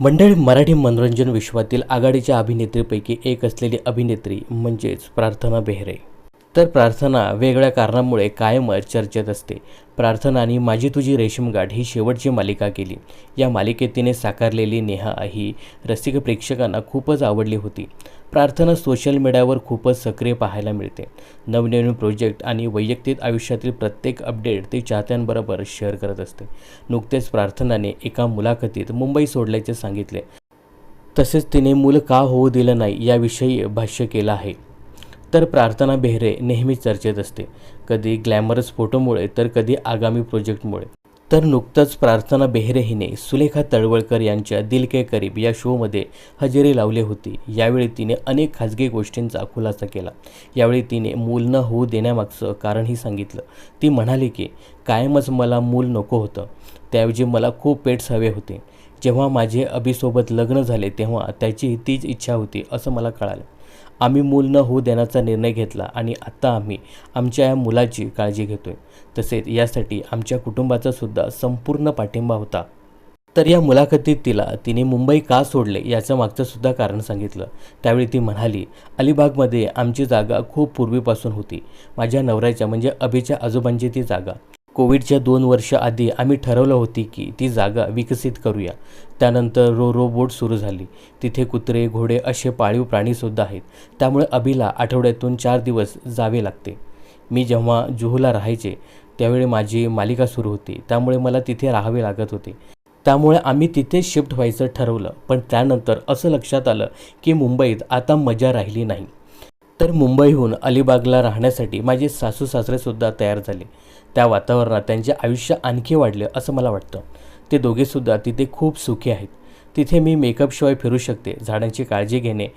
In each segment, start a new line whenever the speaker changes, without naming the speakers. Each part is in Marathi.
मंडळी मराठी मनोरंजन विश्वातील आघाडीच्या अभिनेत्रीपैकी एक असलेली अभिनेत्री म्हणजेच प्रार्थना बेहरे. तर प्रार्थना वेगळ्या कारणामुळे कायमच चर्चेत असते. प्रार्थनाने माझी तुझी रेशीमगाठ ही शेवटची मालिका केली. या मालिकेत तिने साकारलेली नेहा ही रसिक प्रेक्षकांना खूपच आवडली होती. प्रार्थना सोशल मीडियावर खूपच सक्रिय पाहायला मिळते. नवनवीन प्रोजेक्ट आणि वैयक्तिक आयुष्यातील प्रत्येक अपडेट ती चाहत्यांबरोबर शेअर करत असते. नुकतेच प्रार्थनाने एका मुलाखतीत मुंबई सोडल्याचे सांगितले. तसेच तिने मूल का होऊ दिलं नाही याविषयी भाष्य केलं आहे. तर प्रार्थना बेहरे नेहमी चर्चेत असते. कधी ग्लॅमरस फोटोमुळे तर कधी आगामी प्रोजेक्टमुळे. तर नुकतंच प्रार्थना बेहरे हिने सुलेखा तळवळकर यांच्या दिल के करीब या शोमध्ये हजेरी लावली होती. यावेळी तिने अनेक खाजगी गोष्टींचा खुलासा केला. यावेळी तिने मूल न होऊ देण्यामागचं कारणही सांगितलं. ती म्हणाली की कायमच मला मूल नको होतं. त्याऐवजी मला खूप पेट्स हवे होते. जेव्हा माझे अभिसोबत लग्न झाले तेव्हा त्याची तीच इच्छा होती असं मला कळालं. आम्ही मूल न होऊ देण्याचा निर्णय घेतला आणि आत्ता आम्ही आमच्या या मुलाची काळजी घेतोय. तसेच यासाठी आमच्या कुटुंबाचा सुद्धा संपूर्ण पाठिंबा होता. तर या मुलाखतीत तिला तिने मुंबई का सोडले याचं मागचंसुद्धा कारण सांगितलं. त्यावेळी ती म्हणाली अलिबागमध्ये आमची जागा खूप पूर्वीपासून होती. माझ्या नवऱ्याच्या म्हणजे अभिच्या आजोबांची ती जागा. कोविडच्या दोन वर्ष आधी आम्ही ठरवलं होती की ती जागा विकसित करूया. त्यानंतर रो रो बोट सुरू झाली. तिथे कुत्रे घोडे असे पाळीव प्राणीसुद्धा आहेत. त्यामुळे अभिला आठवड्यातून चार दिवस जावे लागते. मी जेव्हा जुहूला राहायचे त्यावेळी माझी मालिका सुरू होती. त्यामुळे मला तिथे राहावे लागत होते. त्यामुळे आम्ही तिथेच शिफ्ट व्हायचं ठरवलं. पण त्यानंतर असं लक्षात आलं की मुंबईत आता मजा राहिली नाही. तर मुंबईहून अलिबागला राहण्यासाठी माझे सासू सासरेसुद्धा तयार झाले. त्या वातावरणात त्यांचे आयुष्य आणखी वाढले असं मला वाटतं. ते दोघेसुद्धा तिथे खूप सुखी आहेत. तिथे मी मेकअपशिवाय फिरू शकते झाडांची काळजी घेणे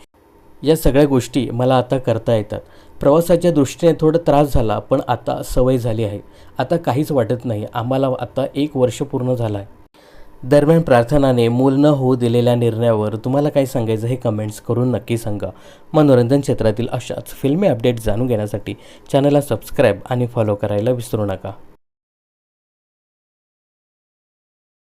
या सगळ्या गोष्टी मला आता करता येतात. प्रवासाच्या दृष्टीने थोडा त्रास झाला पण आता सवय झाली आहे. आता काहीच वाटत नाही. आम्हाला आता एक वर्ष पूर्ण झालं आहे. दरम्यान प्रार्थनाने मूल न होऊ दिलेल्या निर्णयावर तुम्हाला काय सांगायचं हे कमेंट्स करून नक्की सांगा. मनोरंजन क्षेत्रातील अशाच फिल्मी अपडेट जाणून घेण्यासाठी चॅनलला सबस्क्राईब आणि फॉलो करायला विसरू नका.